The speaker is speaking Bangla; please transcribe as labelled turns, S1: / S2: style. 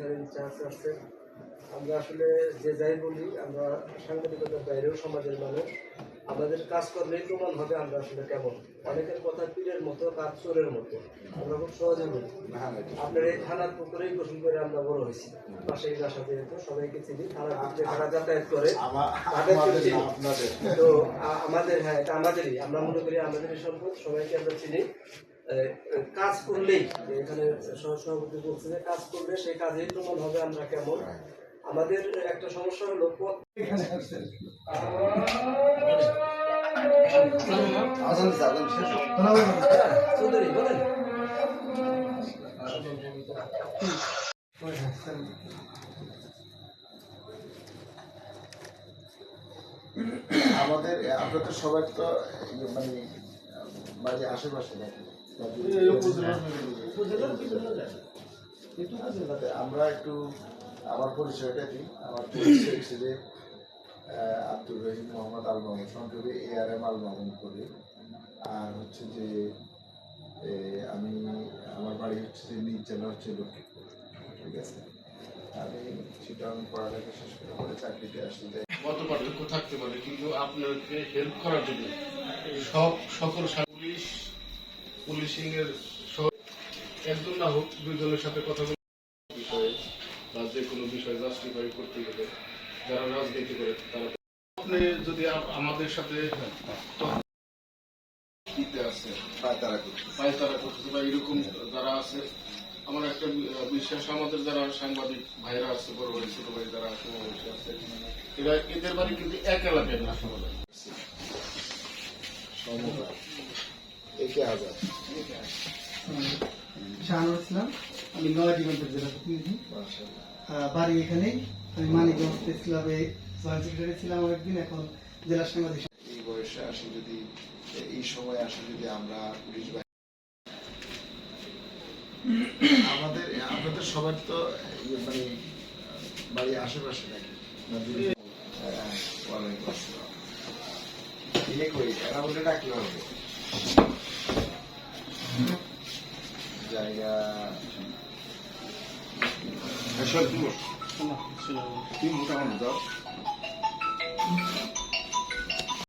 S1: স্যার ইনচার্জ আছেন আমরা আসলে যে যাই বলি আমরা সাংবাদিকতার বাইরেও সমাজের মানুষ। আমাদের কাজ করলেই প্রমাণ হবে আমরা আসলে কেমন। অনেকের কথা পীরের মতো কাজ চোরের মতো। আমরা খুব সহজে বলি। আপনার এই থানার পুকুরেই গোসল করে আমরা বড় হয়েছি। পাশেই বাসা যেহেতু সবাইকে চিনি। থানার পুকুরে যারা যাতায়াত করে তাদেরকে তো আমাদের হ্যাঁ এটা আমাদেরই। আমরা মনে করি আমাদেরই সম্পদ সবাইকে আমরা চিনি। কাজ করলেই এখানে সহসভাপতি বলছে যে কাজ করলে সেই কাজেই প্রমাণ হবে আমরা কেমন। আমাদের একটা সমস্যা হলো বলেন
S2: আমাদের আমরা তো সবাই তো মানে বাড়ির আশেপাশে আমরা একটু আমার পরিচয়টা দিই। আমার পরিচয় আহ, Abdur Rahim Mohammad Al Mamun সন্টুরি A R M Al Mamun করি। আর হচ্ছে যে আমি, আমার বাড়ি হচ্ছে যে নিজ জেলা হচ্ছে লক্ষ্মীপুর, ঠিক আছে? আমি চিটাং পড়ালেখা শেষ করে পরে চাকরিতে আসলে
S3: মত পার্থক্য থাকতে পারে, কিন্তু আপনাকে হেল্প করার জন্য সব সকল পুলিশ পুলিশিং এর একজন না হোক দুইজনের সাথে কথা বলে বিষয়ে বা যে কোনো বিষয় জাস্টিফাই করতে গেলে যারা রাজনীতি করে তারা আপনি যদি আমাদের সাথে আছে
S2: পায়তারা করছি
S3: পায়তারা করতেছে বা এরকম যারা আছে আমার একটা বিশ্বাস আমাদের যারা সাংবাদিক ভাইরা আছে বড় ভাই ছোট ভাই যারা সমাবেশে আছে এরা এদের বাড়ি কিন্তু এক এলাকায় না
S2: সমবায় একে হাজার
S4: শাহানুর ইসলাম আমি নয়াদিগঞ্জের জেলা প্রতিনিধি। বাড়ি এখানেই। আমি মানিকগঞ্জ প্রেস জয়েন্ট সেক্রেটারি ছিলাম একদিন এখন জেলা সাংবাদিক
S2: এই বয়সে আসে যদি এই সময় আসে যদি আমরা পুলিশ আমাদের আপনাদের সবার তো মানে বাড়ির আশেপাশে নাকি জায়গা 잠깐만. 지금
S5: 무당합니다.